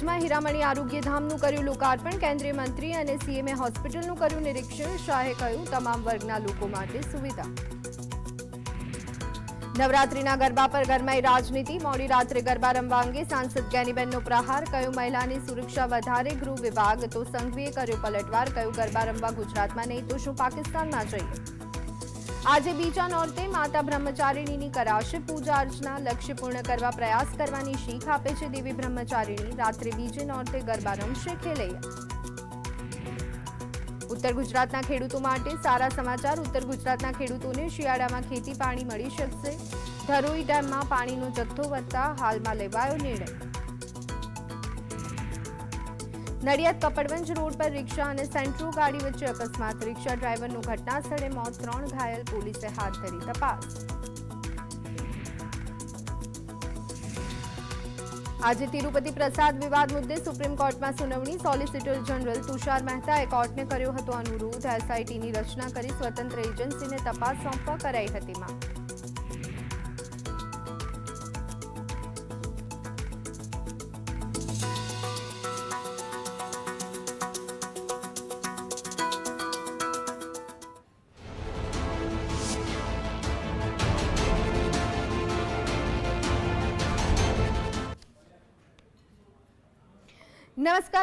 બોટાદમાં હીરામણી આરોગ્યધામનું કર્યું લોકાર્પણ. કેન્દ્રીય મંત્રી અને સીએમએ હોસ્પિટલનું કર્યું નિરીક્ષણ. શાહે કહ્યું, તમામ વર્ગના લોકો માટે સુવિધા. નવરાત્રીના ગરબા પર ગરમાઈ રાજનીતિ. મોડી રાત્રે ગરબા રમવા અંગે સાંસદ જ્ઞાનીબેનનો પ્રહાર. કહ્યું મહિલાની સુરક્ષા વધારે ગૃહ વિભાગ? તો સંઘવીએ કર્યો પલટવાર. કહ્યું ગરબા રમવા ગુજરાતમાં નહીં? તો શું પાકિસ્તાનમાં જઈએ? આજે બીજા નોરતે માતા બ્રહ્મચારિણીની કરાશે પૂજા અર્ચના, લક્ષ્ય પૂર્ણ કરવા પ્રયાસ કરવાની શીખ આપે છે દેવી બ્રહ્મચારિણી. રાત્રે બીજે નોરતે ગરબા રમશે ખેલૈયા. ઉત્તર ગુજરાતના ખેડૂતો માટે સારા સમાચાર. ઉત્તર ગુજરાતના ખેડૂતોને શિયાળામાં ખેતી પાણી મળી શકશે. ધરોઈ ડેમમાં પાણીનો જથ્થો વધતા હાલમાં લેવાયો નિર્ણય. નડિયાદ કપડવંજ રોડ પર રિક્ષા અને સેન્ટ્રો ગાડી વચ્ચે અકસ્માત. રિક્ષા ડ્રાઈવરનું ઘટના સ્થળે મોત. ત્રણ ઘાયલ પોલીસે હાથ ધરી તપાસ. આજે તિરુપતિ પ્રસાદ વિવાદ મુદ્દે સુપ્રીમ કોર્ટમાં સુનાવણી. સોલિસિટર જનરલ તુષાર મહેતાએ કોર્ટને કર્યો હતો અનુરોધ. એસઆઈટીની રચના કરી સ્વતંત્ર એજન્સીને તપાસ સોંપવા કરાઈ હતી માંગ.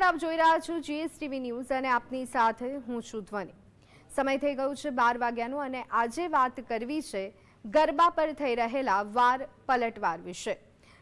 આપ જોઈ રહ્યા છો જીએસટીવી ન્યૂઝ અને આપની સાથે હું છું ધ્વનિ. સમય થઈ ગયું છે બાર વાગ્યાનું અને આજે વાત કરવી છે ગરબા પર થઈ રહેલા વાર પલટવાર વિશે.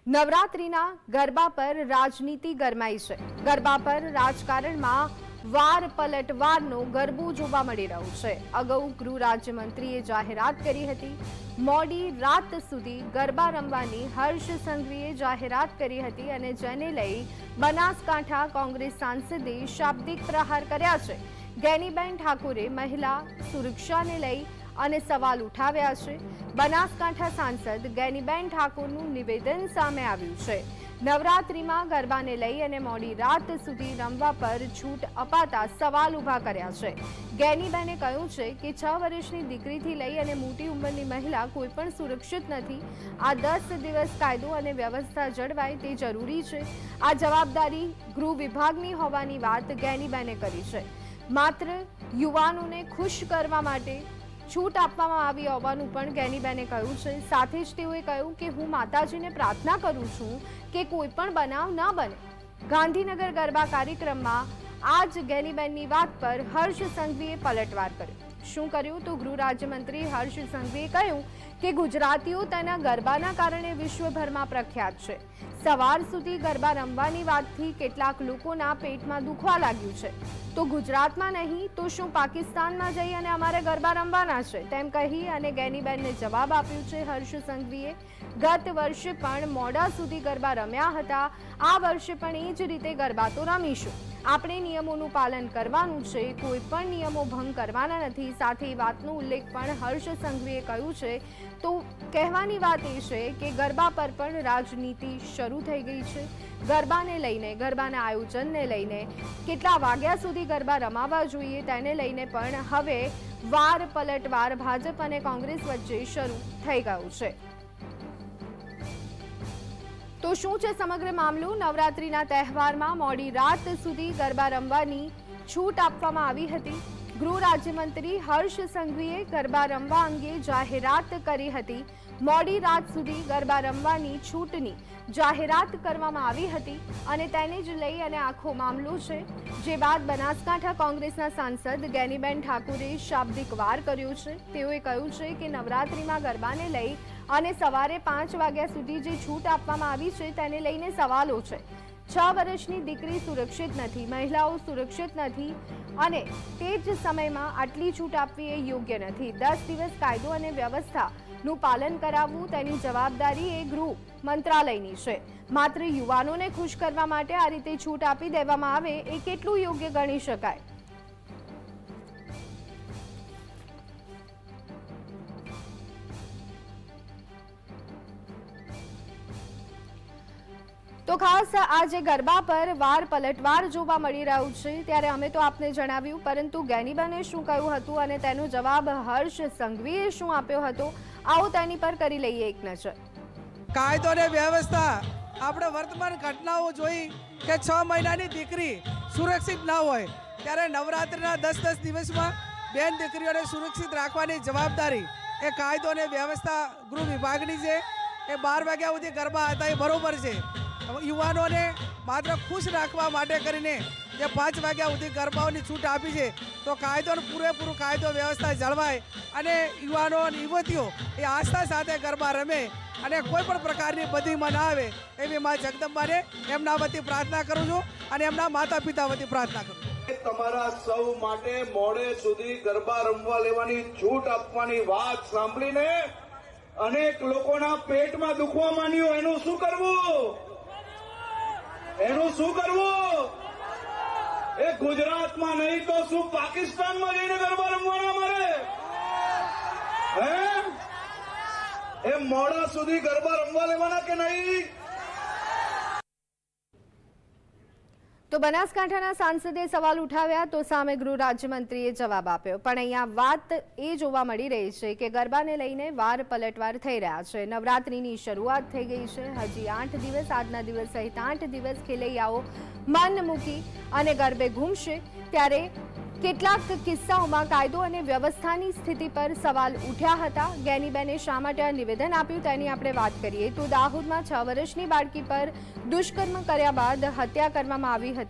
નવરાત્રિના ગરબા પર રાજનીતિ ગરમાઈ છે. ગરબા પર રાજકારણમાં વાર પલટવારનો ગરબો જોવા મળી રહ્યો છે. અગાઉ ગૃહ રાજ્યમંત્રીએ જાહેરાત કરી હતી. મોડી રાત સુધી ગરબા રમવાની હર્ષ સંઘવીએ જાહેરાત કરી હતી અને જેને લઈ બનાસકાંઠા કોંગ્રેસ સાંસદે શાબ્દિક પ્રહાર કર્યા છે. ગેનીબેન ઠાકુરે મહિલા સુરક્ષાને લઈ અને સવાલ ઉઠાવ્યા છે. બનાસકાંઠા સાંસદ ગેનીબેન ઠાકુરનું નિવેદન સામે આવ્યું છે. નવરાત્રિમાં ગરબાને લઈ અને મોડી રાત સુધી રમવા પર છૂટ અપાતા સવાલ ઊભા કર્યા છે. ગેનીબેને કહ્યું છે કે છ વર્ષની દીકરીથી લઈ અને મોટી ઉંમરની મહિલા કોઈ પણ સુરક્ષિત નથી. આ દસ દિવસ કાયદો અને વ્યવસ્થા જળવાય તે જરૂરી છે. આ જવાબદારી ગૃહ વિભાગની હોવાની વાત ગેનીબેને કરી છે. માત્ર યુવાનોને ખુશ કરવા માટે છૂટ આપવામાં આવી હોવાનું પણ ગેનીબેને કહ્યું છે. સાથે જ તેઓએ કહ્યું કે હું માતાજીને પ્રાર્થના કરું છું કે કોઈ પણ બનાવ ન બને. ગાંધીનગર ગરબા કાર્યક્રમમાં આજ ગેનીબેનની વાત પર હર્ષ સંઘવીએ પલટવાર કર્યો. શું કર્યું તો ગૃહ રાજ્યમંત્રી હર્ષ સંઘવીએ કહ્યું કે ગુજરાતીઓ તેના ગરબાના કારણે વિશ્વભરમાં પ્રખ્યાત છે. સવાર સુધી ગરબા રમવાની વાતથી કેટલાક લોકોના પેટમાં દુખવા લાગ્યું છે. તો ગુજરાતમાં નહીં, તો શું પાકિસ્તાનમાં જઈ અને અમારે ગરબા રમવાના છે? તેમ કહી અને ગેનીબેનને જવાબ આપ્યું છે હર્ષ સંઘવીએ. ગત વર્ષે પણ મોડા સુધી ગરબા રમ્યા હતા. આ વર્ષે પણ એ જ રીતે ગરબા તો રમીશું. આપણે નિયમોનું પાલન કરવાનું છે. કોઈ પણ નિયમો ભંગ કરવાના નથી. સાથે વાતનો ઉલ્લેખ પણ હર્ષ સંઘવીએ કહ્યું છે. તો કહેવાની વાત એ છે કે ગરબા પર પણ રાજનીતિ શરૂ થઈ ગઈ છે. ગરબાને લઈને, ગરબાના આયોજનને લઈને કેટલા વાગ્યા સુધી ગરબા રમાવા જોઈએ તેને લઈને પણ હવે વાર પલટવાર ભાજપ અને કોંગ્રેસ વચ્ચે શરૂ થઈ ગયું છે. તો શું છે સમગ્ર મામલો? નવરાત્રીના તહેવારમાં મોડી રાત સુધી ગરબા રમવાની છૂટ આપવામાં આવી હતી. ગૃહ રાજ્યમંત્રી હર્ષ સંઘવીએ ગરબા રમવા અંગે જાહેરાત કરી હતી. મોડી રાત સુધી ગરબા રમવાની છૂટની જાહેરાત કરવામાં આવી હતી અને તેને જ લઈ અને આખો મામલો છે. જે બાદ બનાસકાંઠા કોંગ્રેસના સાંસદ ગેનીબેન ઠાકુરે શાબ્દિક વાર કર્યો છે. તેઓએ કહ્યું છે કે નવરાત્રિમાં ગરબાને લઈ અને સવારે પાંચ વાગ્યા સુધી જે છૂટ આપવામાં આવી છે તેને લઈને સવાલો છે. છ વર્ષની દીકરી સુરક્ષિત નથી, મહિલાઓ સુરક્ષિત નથી અને તે જ સમયમાં આટલી છૂટ આપવી એ યોગ્ય નથી. દસ દિવસ કાયદો અને વ્યવસ્થાનું પાલન કરાવવું તેની જવાબદારી એ ગૃહ મંત્રાલયની છે. માત્ર યુવાનોને ખુશ કરવા માટે આ રીતે છૂટ આપી દેવામાં આવે એ કેટલું યોગ્ય ગણી શકાય? તો ખાસ આજે ગરબા પર વાર પલટવાર જોવા મળી રહ્યું છે, ત્યારે અમે તો આપને જણાવ્યું, પરંતુ ગેનીબાને શું કહ્યું હતું અને તેનો જવાબ હર્ષ સંઘવીએ શું આપ્યો હતો, આવો તેની પર કરી લઈએ એક નજર. કાયદો અને વ્યવસ્થા, આપણે વર્તમાન ઘટનાઓ જોઈ કે છ મહિનાની દીકરી સુરક્ષિત ના હોય, ત્યારે નવરાત્રિના દસ દસ દિવસમાં બેન દીકરીઓને સુરક્ષિત રાખવાની જવાબદારી એ કાયદો અને વ્યવસ્થા ગૃહ વિભાગની છે. એ બાર વાગ્યા સુધી ગરબા હતા, એ બરોબર છે. યુવાનોને માત્ર ખુશ રાખવા માટે કરીને જે પાંચ વાગ્યા સુધી ગરબાઓની છૂટ આપી છે, તો કાયદો પૂરેપૂરું કાયદો વ્યવસ્થા જળવાય અને યુવાનો અને યુવતીઓ એ આસ્થા સાથે ગરબા રમે અને કોઈ પણ પ્રકારની બધીમાં ના આવે એવી મા જગદંબાને એમના વતી પ્રાર્થના કરું છું અને એમના માતા પિતા વતી પ્રાર્થના કરું છું. તમારા સૌ માટે મોડે સુધી ગરબા રમવા લેવાની છૂટ આપવાની વાત સાંભળીને અનેક લોકોના પેટમાં દુખવા માંડ્યું, એનું શું કરવું? એનું શું કરવું? એ ગુજરાતમાં નહીં તો શું પાકિસ્તાનમાં જઈને ગરબા રમવાના મારે? હે એ મોડા સુધી ગરબા રમવા લેવાના કે નહીં? તો બનાસકાંઠાના સાંસદે સવાલ ઉઠાવ્યા તો સામે ગૃહ રાજ્યમંત્રીએ જવાબ આપ્યો. પણ અહીંયા વાત એ જોવા મળી રહી છે કે ગરબાને લઈને વાર પલટવાર થઈ રહ્યા છે. નવરાત્રિની શરૂઆત થઈ ગઈ છે. હજી આઠ દિવસ, આજના દિવસ સહિત આઠ દિવસ ખેલૈયાઓ મન મૂકી અને ગરબે ઘૂમશે. ત્યારે કેટલાક કિસ્સાઓમાં કાયદો અને વ્યવસ્થાની સ્થિતિ પર સવાલ ઉઠ્યા હતા. ગેનીબેને શા માટે આ નિવેદન આપ્યું તેની આપણે વાત કરીએ. તો દાહોદમાં છ વર્ષની બાળકી પર દુષ્કર્મ કર્યા બાદ હત્યા કરવામાં આવી હતી.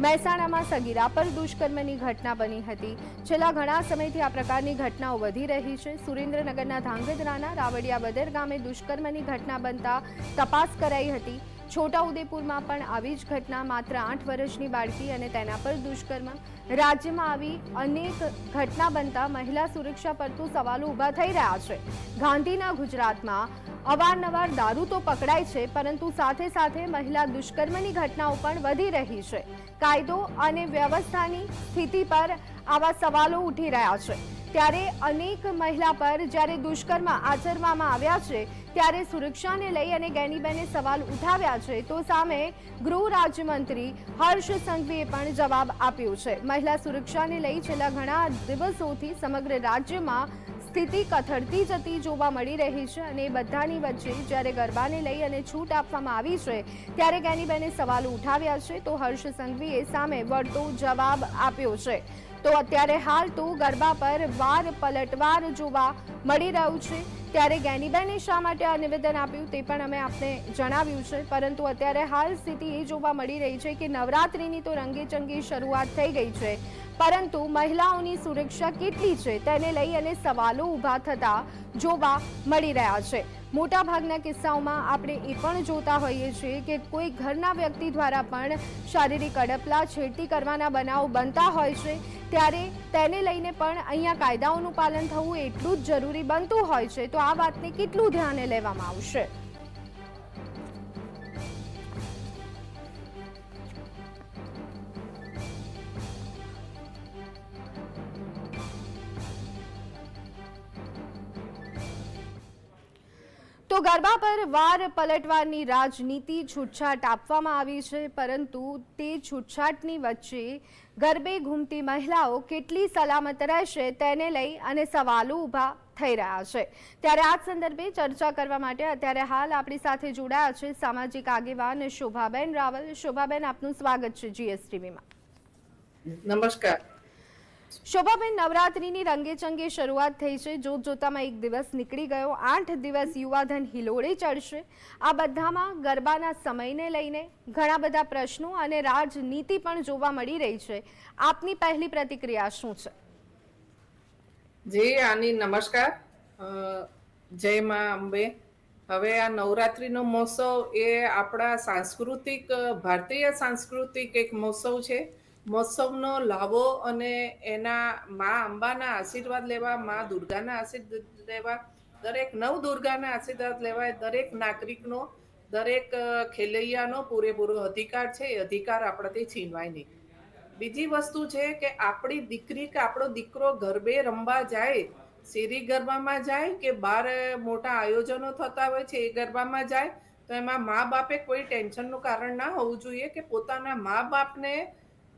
મહેસાણામાં સગીરા પર દુષ્કર્મની ઘટના બની હતી. છેલ્લા ઘણા સમયથી આ પ્રકારની ઘટનાઓ વધી રહી છે. સુરેન્દ્રનગરના ધાંગધ્રાના રાવડિયા બદર ગામે દુષ્કર્મની ઘટના બનતા તપાસ કરાઈ હતી. છોટાઉદેપુરમાં પણ આવી જ ઘટના માત્ર આઠ વર્ષની બાળકી અને તેના પર દુષ્કર્મ. રાજ્યમાં આવી અનેક ઘટના બનતા મહિલા સુરક્ષા પર તો સવાલો ઊભા થઈ રહ્યા છે. ગાંધીના ગુજરાતમાં અવારનવાર દારૂ તો પકડાય છે, પરંતુ સાથે સાથે મહિલા દુષ્કર્મની ઘટનાઓ પણ વધી રહી છે. કાયદો અને વ્યવસ્થાની સ્થિતિ પર આવા સવાલો ઉઠી રહ્યા છે. ત્યારે અનેક મહિલા પર જ્યારે દુષ્કર્મ આચરવામાં આવ્યા છે, ત્યારે સુરક્ષાને લઈ અને ગેનીબેને સવાલ ઉઠાવ્યા છે, તો સામે ગૃહ રાજ્યમંત્રી હર્ષ સંઘવીએ પણ જવાબ આપ્યો છે. મહિલા સુરક્ષાને લઈ છેલ્લા ઘણા દિવસોથી સમગ્ર રાજ્યમાં સ્થિતિ કથળતી જતી જોવા મળી રહી છે અને બધાની વચ્ચે જ્યારે ગરબાને લઈ અને છૂટ આપવામાં આવી છે, ત્યારે ગેનીબેને સવાલ ઉઠાવ્યા છે, તો હર્ષ સંઘવીએ સામે વળતો જવાબ આપ્યો છે. તો અત્યારે હાલ તો ગરબા પર વાર પલટવાર જોવા મળી રહ્યું છે. ત્યારે ગેનીબેને શા માટે આ નિવેદન આપ્યું તે પણ અમે આપને જણાવ્યું છે. પરંતુ અત્યારે હાલ સ્થિતિ એ જોવા મળી રહી છે કે નવરાત્રિની તો રંગેચંગી શરૂઆત થઈ ગઈ છે. પરંતુ મહિલાઓની સુરક્ષા કેટલી છે તેને લઈ અને સવાલો ઊભા થતા જોવા મળી રહ્યા છે. મોટા ભાગના કિસ્સાઓમાં આપણે એ પણ જોતા હોઈએ છીએ કે કોઈ ઘરના વ્યક્તિ દ્વારા પણ શારીરિક અડપલા, છેડતી કરવાના બનાવ બનતા હોય છે, ત્યારે તેને લઈને પણ અહીંયા કાયદાઓનું પાલન થવું એટલું જ જરૂરી બનતું હોય છે. તો આ વાતને કેટલું ધ્યાને લેવામાં આવશે? ગરબા પર વાર પલટવારની રાજનીતિ છૂટછાટ આપવામાં આવી છે, પરંતુ તે છૂટછાટની વચ્ચે ગરબે ઘૂમતી મહિલાઓ કેટલી સલામત રહેશે તેને લઈ અને સવાલો ઊભા થઈ રહ્યા છે. ત્યારે આ સંદર્ભે ચર્ચા કરવા માટે અત્યારે હાલ આપણી સાથે જોડાયા છે સામાજિક આગેવાન શોભાબેન રાવલ. શોભાબેન, આપનું સ્વાગત છે જીએસટીવીમાં નમસ્કાર. શોભાબેન નવરાત્રીની રંગેચંગે શરૂઆત થઈ છે. જોત જોતામાં એક દિવસ નીકળી ગયો. આઠ દિવસ યુવાધન હિલોળે ચડશે. આ બધામાં ગરબાના સમયને લઈને ઘણા બધા પ્રશ્નો અને રાજનીતિ પણ જોવા મળી રહી છે. આપની પહેલી પ્રતિક્રિયા શું છે? જી, આની નમસ્કાર. જય મા અંબે. હવે આ નવરાત્રિનો મહોત્સવ એ આપણા સાંસ્કૃતિક, ભારતીય સાંસ્કૃતિક એક મહોત્સવ છે. મહોત્સવનો લાવો અને એના મા અંબાના આશીર્વાદ લેવા, મા દુર્ગાના આશીર્વાદ લેવા, દરેક નવ દુર્ગાના આશીર્વાદ લેવાય, દરેક નાગરિકનો, દરેક ખેલૈયાનો પૂરેપૂરો અધિકાર છે, એ અધિકાર આપણાથી છીનવાય નહીં. બીજી વસ્તુ છે કે આપણી દીકરી કે આપણો દીકરો ગરબે રમવા જાય, શેરી ગરબામાં જાય કે બહાર મોટા આયોજનો થતા હોય છે, એ ગરબામાં જાય, તો એમાં મા બાપે કોઈ ટેન્શનનું કારણ ના હોવું જોઈએ કે પોતાના મા બાપને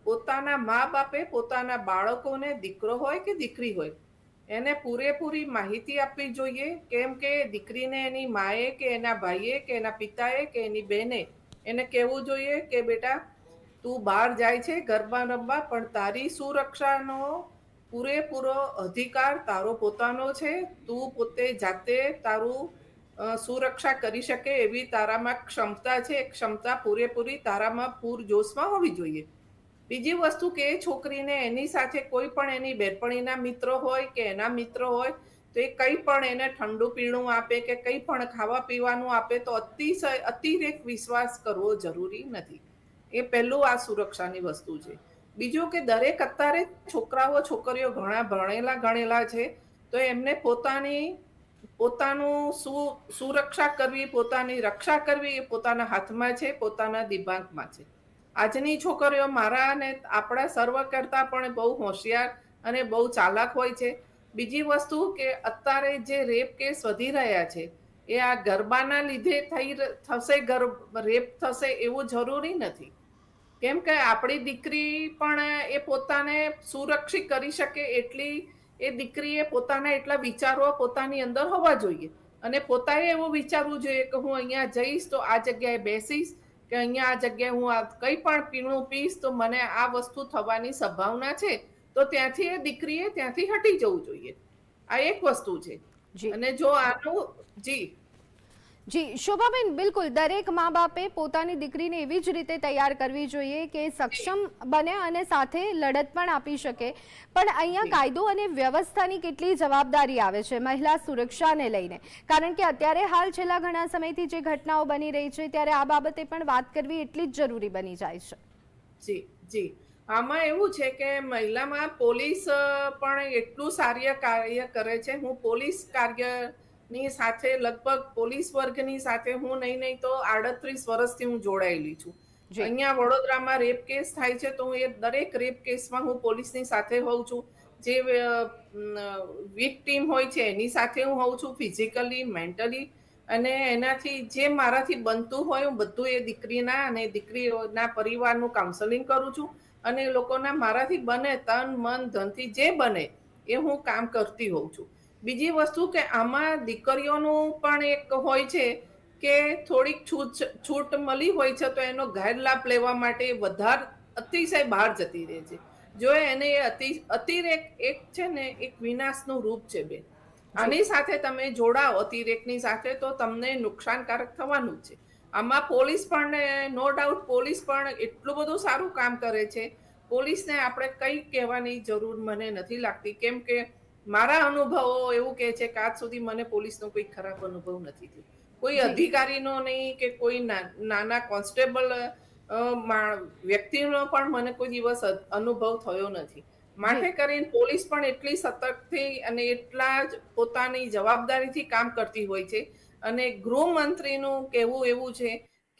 પોતાના મા બાપે પોતાના બાળકોને દીકરો હોય કે દીકરી હોય, એને પૂરેપૂરી માહિતી આપવી જોઈએ, કેમ કે દીકરીને એની માએ કે એના ભાઈએ કે એના પિતાએ કે એની બહેને એને કહેવું જોઈએ કે બેટા, તું બહાર જાય છે ગરબા રમવા, પણ તારી સુરક્ષાનો પૂરેપૂરો અધિકાર તારો પોતાનો છે. તું પોતે જાતે તારું સુરક્ષા કરી શકે એવી તારામાં ક્ષમતા છે. ક્ષમતા પૂરેપૂરી તારામાં પૂરજોશમાં હોવી જોઈએ. બીજી વસ્તુ કે એ છોકરીને એની સાથે કોઈ પણ એની બેનપણીના મિત્રો હોય કે એના મિત્રો હોય, તો એ કંઈ પણ એને ઠંડુ પીણું આપે કે કંઈ પણ ખાવા પીવાનું આપે, તો અતિશય, અતિરેક વિશ્વાસ કરવો જરૂરી નથી. એ પહેલું આ સુરક્ષાની વસ્તુ છે. બીજું કે દરેક અત્યારે છોકરાઓ, છોકરીઓ ઘણા ભણેલા ગણેલા છે, તો એમને પોતાની, પોતાનું સુરક્ષા કરવી, પોતાની રક્ષા કરવી એ પોતાના હાથમાં છે, પોતાના દિમાગમાં છે. આજની છોકરીઓ મારા અને આપણા સર્વ કરતા પણ બહુ હોશિયાર અને બહુ ચાલાક હોય છે. બીજી વસ્તુ કે અત્યારે જે રેપ કેસ વધી રહ્યા છે, એ આ ગરબાના લીધે થઈ થશે રેપ થશે એવું જરૂરી નથી. કેમ કે આપણી દીકરી પણ એ પોતાને સુરક્ષિત કરી શકે એટલી, એ દીકરીએ પોતાના એટલા વિચારો પોતાની અંદર હોવા જોઈએ. અને પોતાએ એવું વિચારવું જોઈએ કે હું અહીંયા જઈશ તો આ જગ્યાએ બેસીશ કે અહીંયા આ જગ્યાએ હું આ કંઈ પણ પીણું પીશ તો મને આ વસ્તુ થવાની સંભાવના છે તો ત્યાંથી એ દીકરીએ ત્યાંથી હટી જવું જોઈએ. આ એક વસ્તુ છે. અને જો આનું જી. જી શોભાબેન બિલકુલ. દરેક મા બાપે પોતાની દીકરીને એવી જ રીતે તૈયાર કરવી જોઈએ કે સક્ષમ બને અને સાથે લડત પણ આપી શકે. પણ અહીંયા કાયદો અને વ્યવસ્થાની કેટલી જવાબદારી આવે છે મહિલા સુરક્ષાને લઈને? કારણ કે અત્યારે હાલ છેલ્લા ઘણા સમયથી જે ઘટનાઓ બની રહી છે ત્યારે આ બાબતે પણ વાત કરવી એટલી જ જરૂરી બની જાય છે. જી જી. આમાં એવું છે કે મહિલામાં પોલીસ પણ એટલું સારી કાર્ય કરે છે. હું પોલીસ કાર્યની સાથે લગભગ પોલીસ વર્ગની સાથે હું નહીં નહીં તો આડત્રીસ વર્ષથી હું જોડાયેલી છું. અહીંયા વડોદરામાં રેપ કેસ થાય છે તો હું એ દરેક રેપ કેસમાં હું પોલીસની સાથે હોઉં છું. જે વીક ટીમ હોય છે એની સાથે હું હોઉં છું ફિઝિકલી મેન્ટલી અને એનાથી જે મારાથી બનતું હોય હું બધું એ દીકરીના અને દીકરીઓના પરિવારનું કાઉન્સેલિંગ કરું છું અને એ લોકોના મારાથી બને તન મન ધનથી જે બને એ હું કામ કરતી હોઉં છું. બીજી વસ્તુ કે આમાં દીકરીઓનું પણ એક હોય છે કે થોડીક છૂટ છૂટ મળી હોય છે તો એનો ગેરલાભ લેવા માટે વધારે અતિશય બહાર જતી રહે છે. જો એને એ અતિ, અતિરેક એક છે ને એક વિનાશનું રૂપ છે બેન. આની સાથે તમે જોડાઓ અતિરેકની સાથે તો તમને નુકસાનકારક થવાનું છે. આમાં પોલીસ પણ, નો ડાઉટ પોલીસ પણ એટલું બધું સારું કામ કરે છે. પોલીસને આપણે કંઈ કહેવાની જરૂર મને નથી લાગતી. કેમ કે મારા અનુભવો એવું કહે છે કે આજ સુધી મને પોલીસનો કોઈ ખરાબ અનુભવ નથી થયો. કોઈ અધિકારીનો નહીં કે કોઈ નાના કોન્સ્ટેબલ વ્યક્તિનો પણ મને કોઈ દિવસ અનુભવ થયો નથી. માટે કરીને પોલીસ પણ એટલી સતર્કથી અને એટલા જ પોતાની જવાબદારીથી કામ કરતી હોય છે અને ગૃહમંત્રીનું કહેવું એવું છે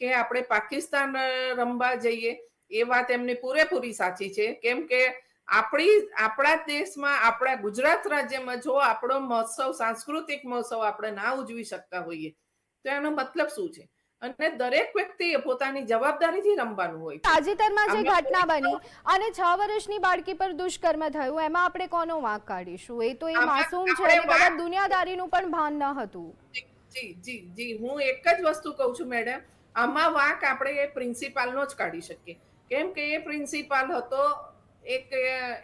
કે આપણે પાકિસ્તાન રમવા જઈએ એ વાત એમની પૂરેપૂરી સાચી છે. કેમ કે આપણી આપણા દેશમાં આપણા ગુજરાત રાજ્યમાં જો આપણો મહોત્સવ સાંસ્કૃતિક મહોત્સવ આપણે ના ઉજવી શકતા હોઈએ તો એનો મતલબ શું છે? અને દરેક વ્યક્તિએ પોતાની જવાબદારીથી રમવાનું હોય તાજેતરમાં જે ઘટના બની અને છ વર્ષની બાળકી પર દુષ્કર્મ થયું એમાં આપણે કોનો વાંક કાઢીશું? એ તો એ માસૂમ છે અને કદાચ દુનિયાદારીનું પણ ભાન ન હતું. જી જી જી હું એક જ વસ્તુ કહું છું મેડમ. આમાં વાંક આપણે એ પ્રિન્સિપાલનો જ કાઢી શકીએ. કેમ કે એ પ્રિન્સિપાલ હતો એક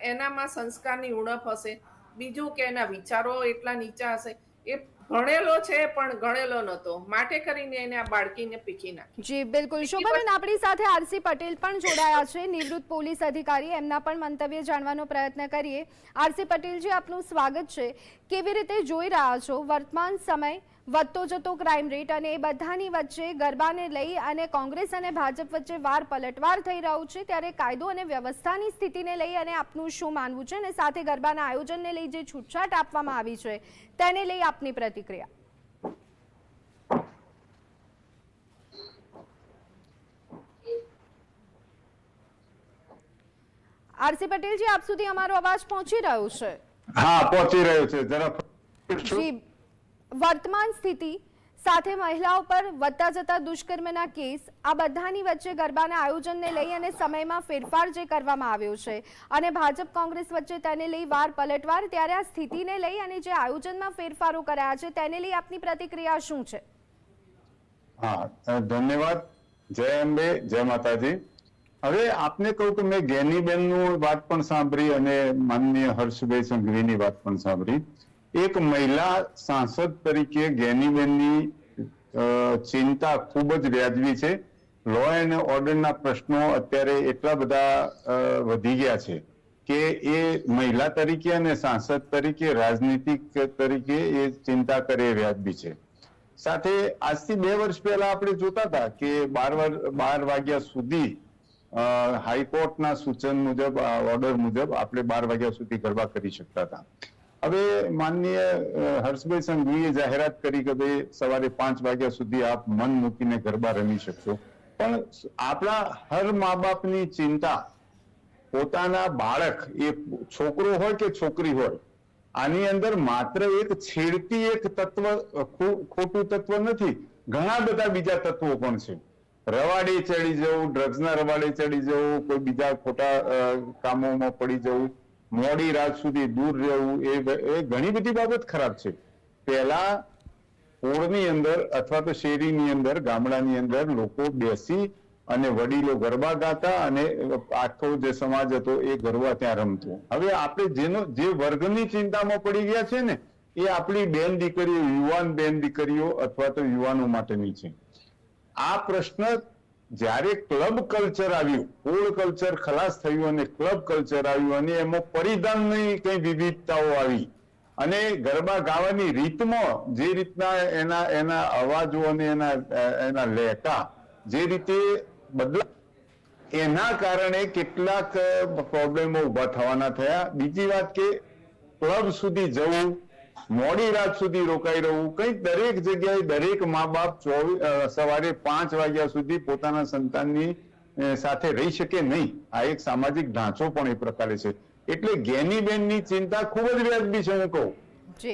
એનામાં સંસ્કારની ઉણપ હશે બીજું કે એના વિચારો એટલા નીચા હશે. એ ભણેલો છે પણ ગણેલો નહોતો. માટે કરીને એને આ બાળકીને પીખી નાખી. જી બિલકુલ. શોભાબેન આપણી સાથે આરસી પટેલ પણ જોડાયા છે નિવૃત્ત પોલીસ અધિકારી. એમના પણ મંતવ્ય જાણવાનો પ્રયત્ન કરીએ. આરસી પટેલજી આપનું સ્વાગત છે. કેવી રીતે જોઈ રહ્યા છો? વર્તમાન સમય વધતો જતો ક્રાઇમ રેટ અને એ બધાની વચ્ચે ગરબાને લઈ અને કોંગ્રેસ અને ભાજપ વચ્ચે વાર પલટવાર થઈ રહ્યું છે ત્યારે કાયદો અને વ્યવસ્થાની સ્થિતિને લઈ અને આપનું શું માનવું છે? અને સાથે ગરબાના આયોજનને લઈ જે છૂટછાટ આપવામાં આવી છે તેને લઈ આપની પ્રતિક્રિયા. આરસી પટેલજી આપ સુધી અમારો અવાજ પહોંચી રહ્યો છે? હા પહોંચી રહ્યો છે. જરા જી વર્તમાન સ્થિતિ સાથે મહિલાઓ પર વધતા જતા દુષ્કર્મના કેસ, આ બધાની વચ્ચે ગરબાના આયોજનને લઈ અને સમયમાં ફેરફાર જે કરવામાં આવ્યો છે અને ભાજપ કોંગ્રેસ વચ્ચે તેને લઈ વાર પલટવાર ત્યારે આ સ્થિતિને લઈ અને જે આયોજનમાં ફેરફારો કરાયા છે તેને લઈ આપની પ્રતિક્રિયા શું છે? હા ધન્યવાદ. જય અંબે, જય માતાજી. હવે આપને કહું કે મેં ગેનીબેનનું વાત પણ સાંભળી અને માનનીય હર્ષભાઈ સંઘવીની વાત પણ સાંભળી. એક મહિલા સાંસદ તરીકે ગેનીબેનની ચિંતા ખૂબ જ વ્યાજબી છે. લો એન્ડ ઓર્ડરના પ્રશ્નો અત્યારે એટલા બધા વધી ગયા છે કે એ મહિલા તરીકે અને સાંસદ તરીકે, રાજનીતિક તરીકે એ ચિંતા કરે વ્યાજબી છે. સાથે આજથી બે વર્ષ પહેલા આપણે જોતા હતા કે બાર બાર વાગ્યા સુધી હાઈકોર્ટના સૂચન મુજબ ઓર્ડર મુજબ આપણે બાર વાગ્યા સુધી ગરબા કરી શકતા હતા. હવે માનનીય હર્ષભાઈ સંઘવીએ જાહેરાત કરી કે ભાઈ સવારે પાંચ વાગ્યા સુધી આપ મન મૂકીને ગરબા રમી શકશો. પણ આપણા હર મા બાપની ચિંતા, પોતાના બાળક, એ છોકરો હોય કે છોકરી હોય, આની અંદર માત્ર એક છેડતી એક તત્વ ખોટું તત્વ નથી, ઘણા બધા બીજા તત્વો પણ છે. રવાડે ચડી જવું ડ્રગ્સના રવાડે ચડી જવું, કોઈ બીજા ખોટા કામોમાં પડી જવું મોડી રાત સુધી દૂર રહેવું એ એ ઘણી બધી બાબત ખરાબ છે. પહેલા પોળની અંદર અથવા તો શેરીની અંદર, ગામડાની અંદર લોકો બેસી અને વડીલો ગરબા ગાતા અને આખો જે સમાજ હતો એ ગરબા ત્યાં રમતો. હવે આપણે જેનો, જે વર્ગની ચિંતામાં પડી ગયા છે ને, એ આપણી બેન દીકરીઓ, યુવાન બેન દીકરીઓ અથવા તો યુવાનો માટેની છે. આ પ્રશ્ન જ્યારે ક્લબ કલ્ચર આવ્યું ફૂડ કલ્ચર ખલાસ થયું અને ક્લબ કલ્ચર આવ્યું અને એમાં પરિધાનની કઈ વિવિધતાઓ આવી. અને ગરબા ગાવાની રીતમાં જે રીતના એના એના અવાજો અને એના એના લહેકા જે રીતે બદલા એના કારણે કેટલાક પ્રોબ્લેમો ઊભા થવાના થયા. બીજી વાત કે ક્લબ સુધી જવું મોડી રાત સુધી રોકાઈ રહેવું કંઈક દરેક જગ્યાએ દરેક મા બાપ સવારે પાંચ વાગ્યા સુધી પોતાના સંતાનની સાથે રહી શકે નહીં. આ એક સામાજિક ઢાંચો પણ એ પ્રકારે છે. એટલે ગેનીબેનની ચિંતા ખૂબ જ વ્યાજબી છે હું કહું.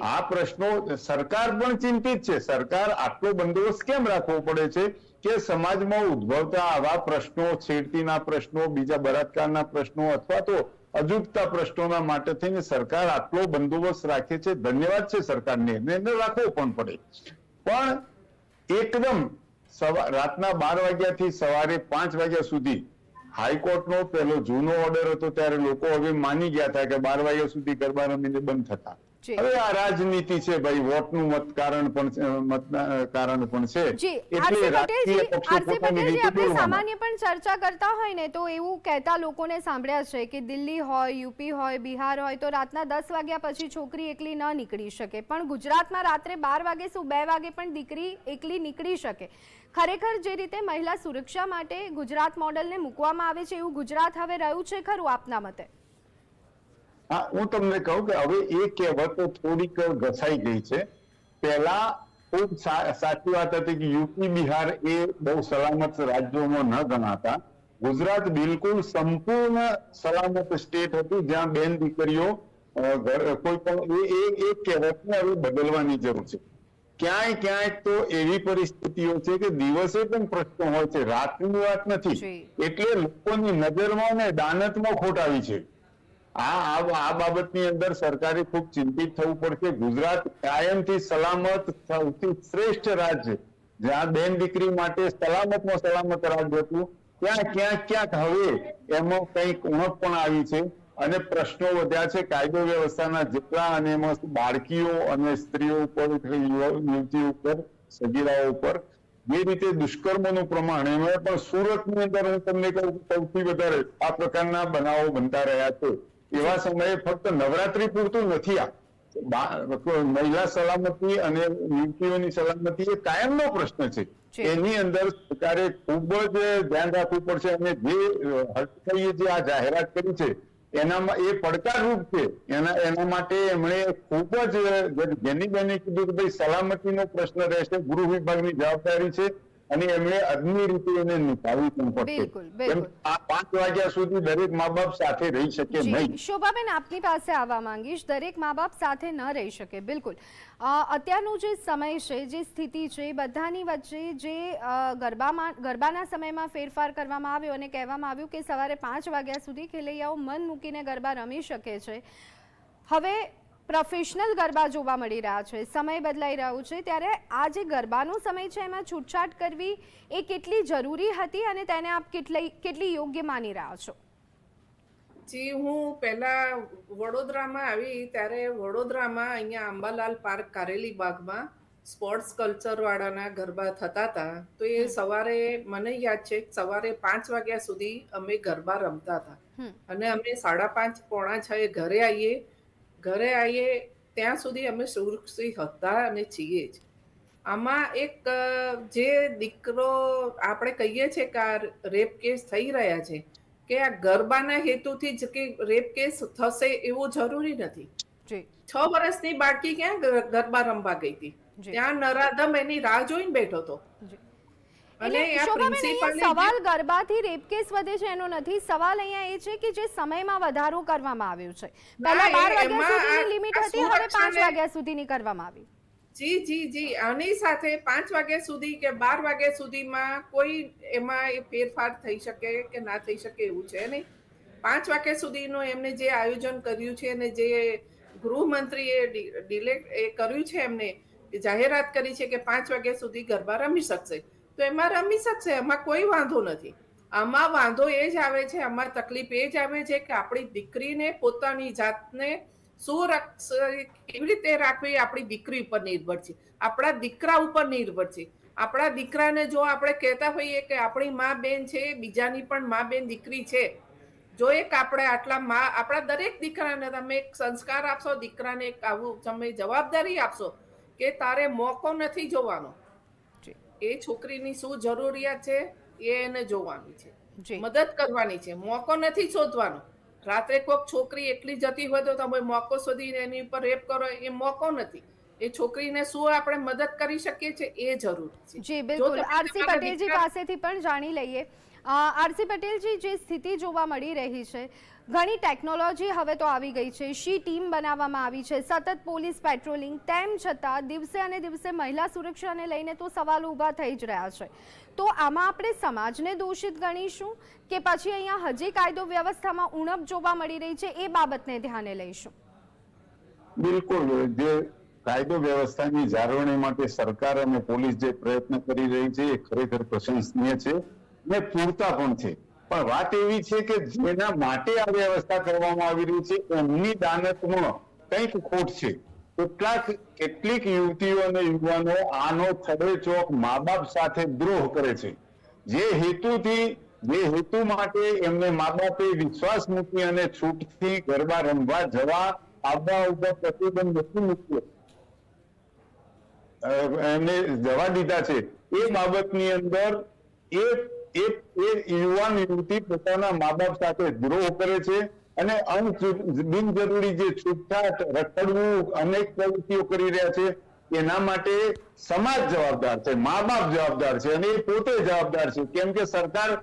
આ પ્રશ્નો સરકાર પણ ચિંતિત છે. સરકાર આટલો બંદોબસ્ત કેમ રાખવો પડે છે કે સમાજમાં ઉદ્ભવતા આવા પ્રશ્નો છેડતીના પ્રશ્નો બીજા બળાત્કારના પ્રશ્નો અથવા તો અજુગતા પ્રશ્નોના માટે થઈને સરકાર આટલો બંદોબસ્ત રાખે છે. ધન્યવાદ છે સરકારને. એને રાખવો પણ પડે. પણ એકદમ રાતના બાર વાગ્યાથી સવારે પાંચ વાગ્યા સુધી હાઈકોર્ટનો પેલો જૂનો ઓર્ડર હતો ત્યારે લોકો હવે માની ગયા હતા કે બાર વાગ્યા સુધી ગરબા રમીને બંધ થતા. હવે આ રાજનીતિ છે ભાઈ વોટનું મત કારણ પણ છે, કારણ પણ છે. એટલે રાજકીય પક્ષો પોતાની રીતે આપણે સામાન્ય પણ ચર્ચા કરતા હોય ને તો એવું કહેતા લોકોને સાંભળ્યા છે કે દિલ્હી હોય યુપી હોય બિહાર હોય તો રાતના દસ વાગ્યા પછી છોકરી એકલી ન નીકળી શકે. પણ ગુજરાતમાં રાત્રે બાર વાગે શું બે વાગે પણ દીકરી એકલી નીકળી શકે? ખરેખર જે રીતે મહિલા સુરક્ષા માટે ગુજરાત મોડલને મૂકવામાં આવે છે એવું ગુજરાત હવે રહ્યું છે ખરું આપના મતે? હા હું તમને કહું કે હવે એ કહેવતો થોડીક ઘસાઈ ગઈ છે. પહેલા ખૂબ સાચી વાત હતી કે યુપી બિહાર એ બહુ સલામત રાજ્યોમાં ન ગણાતા. ગુજરાત બિલકુલ સંપૂર્ણ સલામત સ્ટેટ હતું જ્યાં બેન દીકરીઓ કોઈ પણ એ એક કહેવતને હવે બદલવાની જરૂર છે. ક્યાંય ક્યાંય તો એવી પરિસ્થિતિઓ છે કે દિવસે પણ પ્રશ્નો હોય છે રાતની વાત નથી. એટલે લોકોની નજરમાં ને દાનતમાં ખોટાવી છે. આ આ બાબતની અંદર સરકારે ખૂબ ચિંતિત થવું પડશે. ગુજરાત કાયમથી સલામત સૌથી શ્રેષ્ઠ રાજ્ય જ્યાં બેન દીકરી માટે સલામતમાં સલામત રાજ્ય હતું. ત્યાં ક્યાંક ક્યાંક હવે એમાં કંઈક ઉણપ પણ આવી છે. અને પ્રશ્નો વધ્યા છે કાયદો વ્યવસ્થાના જેટલા અને એમાં બાળકીઓ અને સ્ત્રીઓ ઉપર યુવતી ઉપર, સગીરાઓ ઉપર, જે રીતે દુષ્કર્મોનું પ્રમાણ એમાં પણ સુરતની અંદર હું તમને કહું સૌથી વધારે આ પ્રકારના બનાવો બનતા રહ્યા છે. એવા સમયે ફક્ત નવરાત્રી પૂરતું નથી આ. મહિલા સલામતી અને યુવતીઓની સલામતી એ કાયમનો પ્રશ્ન છે. એની અંદર સરકારે ખૂબ જ ધ્યાન રાખવું પડશે અને જે હર્ષભાઈએ જે આ જાહેરાત કરી છે એનામાં એ પડકારરૂપ છે. એના એના માટે એમણે ખૂબ જ જેની કીધું કે ભાઈ સલામતીનો પ્રશ્ન રહેશે ગૃહ વિભાગની જવાબદારી છે. અને એમણે અગ્નિ રીતે એને નિભાવવી પણ. એમ આ પાંચ વાગ્યા સુધી દરેક મા બાપ સાથે રહી શકે નહીં. શોભાબેન આપની પાસે આવવા માંગીશ. દરેક મા બાપ સાથે ન રહી શકે બિલકુલ. અત્યારનો જે સમય છે જે સ્થિતિ છે બધાની વચ્ચે જે ગરબામાં ગરબાના સમયમાં ફેરફાર કરવામાં આવ્યો અને કહેવામાં આવ્યું કે સવારે પાંચ વાગ્યા સુધી ખેલૈયાઓ મન મૂકીને ગરબા રમી શકે છે. હવે પ્રોફેશનલ ગરબા જોવા મળી રહ્યા છે. સમય બદલાઈ રહ્યો છે ત્યારે આ જે ગરબાનો સમય છે એમાં છૂટછાટ કરવી એ કેટલી જરૂરી હતી અને તેને આપ કેટલી કેટલી યોગ્ય માની રહ્યા છો? જી હું પહેલા વડોદરામાં આવી ત્યારે વડોદરામાં અહીંયા અંબાલાલ પાર્ક કારેલી બાગમાં સ્પોર્ટ્સ કલ્ચરવાળાના ગરબા થતા હતા. તો એ સવારે મને યાદ છે સવારે પાંચ વાગ્યા સુધી અમે ગરબા રમતા હતા. અને અમે સાડા પાંચ પોણા છ એ ઘરે આવીએ ઘરે આવીએ ત્યાં સુધી અમે સુરક્ષિત હતા અને છીએ જ. આમાં એક જે દીકરો આપણે કહીએ છીએ કે આ રેપ કેસ થઈ રહ્યા છે કે આ ગરબાના હેતુથી જ કે રેપ કેસ થશે એવું જરૂરી નથી. છ વર્ષની બાળકી ક્યાં ગરબા રમવા ગઈ હતી? ત્યાં નરાધમ એની રાહ જોઈને બેઠો હતો. સવાલ ગરબાથી રેપ કેસ વધે છે એનો નથી. સવાલ અહીંયા એ છે કે જે સમયમાં વધારો કરવામાં આવ્યો છે. પહેલા એ- બાર વાગ્યા સુધીની લિમિટ હતી હવે પાંચ વાગ્યા સુધીની કરવામાં આવી. જી જી જી. આની સાથે 5 વાગ્યા સુધી કે બાર વાગ્યા સુધીમાં કોઈ એમાં એ ફેરફાર થઈ શકે કે ના થઈ શકે એવું છે નહીં. પાંચ વાગ્યા સુધીનું એમને જે આયોજન કર્યું છે અને જે ગૃહમંત્રીએ ડિલે એ કર્યું છે એમને જાહેરાત કરી છે કે પાંચ વાગ્યા સુધી ગરબા રમી શકશે. તો એમાં રમી શકશે એમાં કોઈ વાંધો નથી. આમાં વાંધો એ જ આવે છે, આમાં તકલીફ એ જ આવે છે કે આપણી દીકરીને પોતાની જાતને સુરક્ષ કેવી રીતે રાખવી આપણી દીકરી ઉપર નિર્ભર છે. આપણા દીકરા ઉપર નિર્ભર છે. આપણા દીકરાને જો આપણે કહેતા હોઈએ કે આપણી મા બેન છે, બીજાની પણ મા બેન દીકરી છે. જો એક આપણે આટલા મા, આપણા દરેક દીકરાને તમે એક સંસ્કાર આપશો, દીકરાને એક આવું તમે જવાબદારી આપશો કે તારે મોકો નથી જોવાનો. એ છોકરીની શું જરૂરિયાત છે એ એને જોવાની છે. મદદ કરવાની છે. મોકો નથી શોધવાનો. રાત્રે કોઈક છોકરી એકલી જતી હોય તો તમે મોકો શોધીને એની ઉપર રેપ કરો એ મોકો નથી. એ છોકરીને શું આપણે મદદ કરી શકીએ છીએ? એ જરૂરી છે. જી બિલકુલ. આરસી પટેલજી પાસેથી પણ જાણી લઈએ. આરસી પટેલજી જે સ્થિતિ જોવા મળી રહી છે ઘણી ટેકનોલોજી હવે તો આવી ગઈ છે. શી ટીમ બનાવવામાં આવી છે? સતત પોલીસ પેટ્રોલિંગ તેમ છતાં દિવસે અને દિવસે મહિલા સુરક્ષાને લઈને તો સવાલો ઊભા થઈ જ રહ્યા છે. તો આમાં આપણે સમાજને દોષિત ગણીશું કે પછી અહીંયા હજી કાયદો વ્યવસ્થામાં ઉણપ જોવા મળી રહી છે એ બાબતને ધ્યાને લઈશું. બિલકુલ. જે કાયદો વ્યવસ્થાની જાળવણી માટે સરકાર અને પોલીસ જે પ્રયત્ન કરી રહી છે એ ખરેખર પ્રશંસનીય છે ને પૂરતા પણ છે. પણ વાત એવી છે કે જેના માટે આ વ્યવસ્થા કરવામાં આવી રહી છે, એમની દાનતમાં કંઈક ખોટ છે. કેટલાક, કેટલીક યુવતીઓ અને યુવાનો આનો ચોક મા બાપ સાથે દ્રોહ કરે છે. જે હેતુથી, જે હેતુ માટે એમને મા બાપે વિશ્વાસ મૂકી અને છૂટથી ગરબા રમવા જવા આવવા ઉપર પ્રતિબંધ નથી મૂક્યો. એમને જવા દીધા છે. એ બાબતની અંદર એ એ એ યુવાન યુવતી પોતાના મા બાપ સાથે દ્રોહ કરે છે અને બિનજરૂરી જે છૂટછાટ, રખડવું, અનેક પ્રવૃત્તિઓ કરી રહ્યા છે, એના માટે સમાજ જવાબદાર છે મા બાપ જવાબદાર છે અને એ પોતે જવાબદાર છે. કેમ કે સરકાર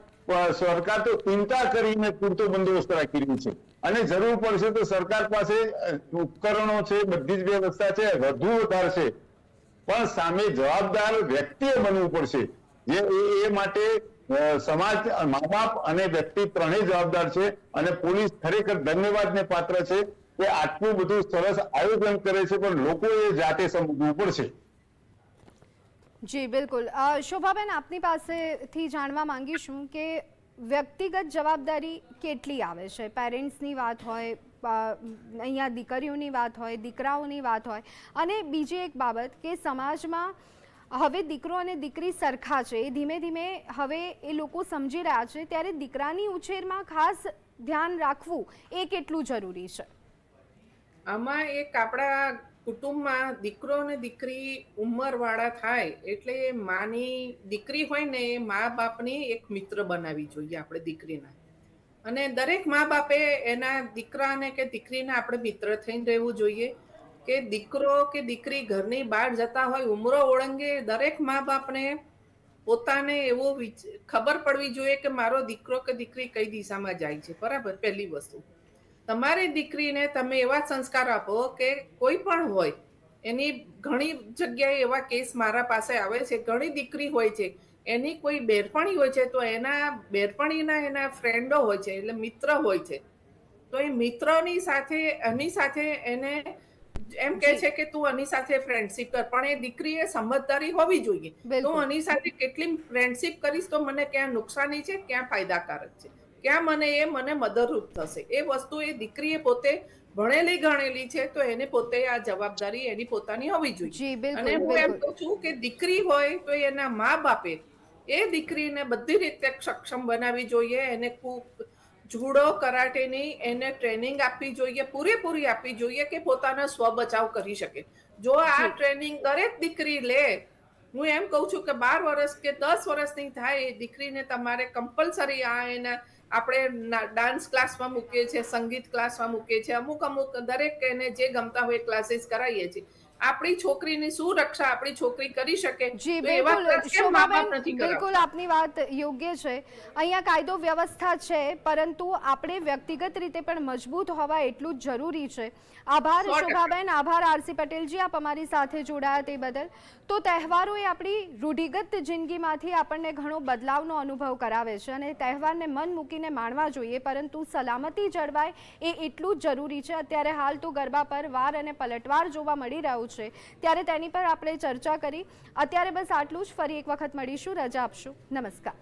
સરકાર તો ચિંતા કરીને પૂરતો બંદોબસ્ત રાખી રહી છે. અને જરૂર પડશે તો સરકાર પાસે ઉપકરણો છે, બધી જ વ્યવસ્થા છે, વધુ વધારશે પણ સામે જવાબદાર વ્યક્તિએ બનવું પડશે. જે એ- માટે સમાજ મા બાપ અને વ્યક્તિ ત્રણેય જવાબદાર છે અને પોલીસ ખરેખર ધન્યવાદને પાત્ર છે કે આટલું બધું સરસ આયોજન કરે છે, પણ લોકોએ જાતે સમજવું પડશે. જી, બિલકુલ. શોભાબેન, આપની પાસેથી જાણવા માંગીશું કે વ્યક્તિગત જવાબદારી કેટલી આવે છે? પેરેન્ટ્સની વાત હોય અહીંયા દીકરીઓની વાત હોય, દીકરાઓની વાત હોય. અને બીજી એક બાબત કે સમાજમાં હવે દીકરો અને દીકરી સરખા છે. એ ધીમે ધીમે હવે એ લોકો સમજી રહ્યા છે. ત્યારે દીકરાની ઉછેરમાં ખાસ ધ્યાન રાખવું એ કેટલું જરૂરી છે? આમાં એક આપણા કુટુંબમાં દીકરો અને દીકરી ઉંમરવાળા થાય એટલે માની દીકરી હોય ને એ મા બાપની એક મિત્ર બનાવી જોઈએ આપણે દીકરીના. અને દરેક મા બાપે એના દીકરાને કે દીકરીને આપણે મિત્ર થઈને રહેવું જોઈએ. કે દીકરો કે દીકરી ઘરની બહાર જતા હોય, ઉમરો ઓળંગે, દરેક મા બાપને પોતાને એવો ખબર પડવી જોઈએ કે મારો દીકરો કે દીકરી કઈ દિશામાં જાય છે. બરાબર? પહેલી વસ્તુ. તમારી દીકરીને તમે એવા સંસ્કાર આપો કે કોઈ પણ હોય, એની ઘણી જગ્યાએ એવા કેસ મારા પાસે આવે છે. ઘણી દીકરી હોય છે, એની કોઈ બેરપણી હોય છે, તો એના બેરપણીના એના ફ્રેન્ડો હોય છે, એટલે મિત્ર હોય છે. તો એ મિત્રોની સાથે, એની સાથે એને એમ કે છે કે તું આની સાથે ફ્રેન્ડશિપ કર પણ એ દીકરીએ સમજદારી હોવી જોઈએ. તું આની સાથે કેટલી ફ્રેન્ડશિપ કરીશ તો મને ક્યાં નુકસાની છે ક્યાં ફાયદાકારક છે. ક્યાં મને એ મને મદદરૂપ થશે. એ વસ્તુ એ દીકરીએ પોતે ભણેલી ગણેલી છે તો એને પોતે આ જવાબદારી એની પોતાની હોવી જોઈએ. અને હું એમ કહું છું કે દીકરી હોય તો એના મા બાપે એ દીકરીને બધી રીતે સક્ષમ બનાવવી જોઈએ એને ખૂબ જુડો કરાટેની એને ટ્રેનિંગ આપવી જોઈએ પૂરેપૂરી આપવી જોઈએ કે પોતાનો સ્વ બચાવ કરી શકે. જો આ ટ્રેનિંગ દરેક દીકરી લે હું એમ કહું છું કે બાર વર્ષ કે દસ વર્ષની થાય એ દીકરીને તમારે કમ્પલસરી આ એના આપણે ડાન્સ ક્લાસમાં મૂકીએ છીએ સંગીત ક્લાસમાં મૂકીએ છીએ અમુક અમુક દરેક એને જે ગમતા હોય ક્લાસીસ કરાવીએ છીએ. આપણી છોકરીની શું રક્ષા આપણી છોકરી કરી શકે? જી બિલકુલ. બિલકુલ? આપની વાત યોગ્ય છે. અહીંયા કાયદો વ્યવસ્થા છે પરંતુ આપણે વ્યક્તિગત રીતે પણ મજબૂત હોવા એટલું જ જરૂરી છે. આભાર શોભાબેન આભાર આરસી પટેલજી. આપ અમારી સાથે જોડાયા તે બદલ. તો તહેવારો એ આપણી રૂઢિગત જિંદગીમાંથી આપણને ઘણો બદલાવનો અનુભવ કરાવે છે અને તહેવારને મન મૂકીને માણવા જોઈએ પરંતુ સલામતી જળવાય એ એટલું જ જરૂરી છે. અત્યારે હાલ તો ગરબા પર વાર અને પલટવાર જોવા મળી રહ્યું છે. ત્યારે તેની પર આપણે ચર્ચા કરી. અત્યારે બસ આટલું જ. ફરી એક વખત મળીશું. રજા આપશું. નમસ્કાર.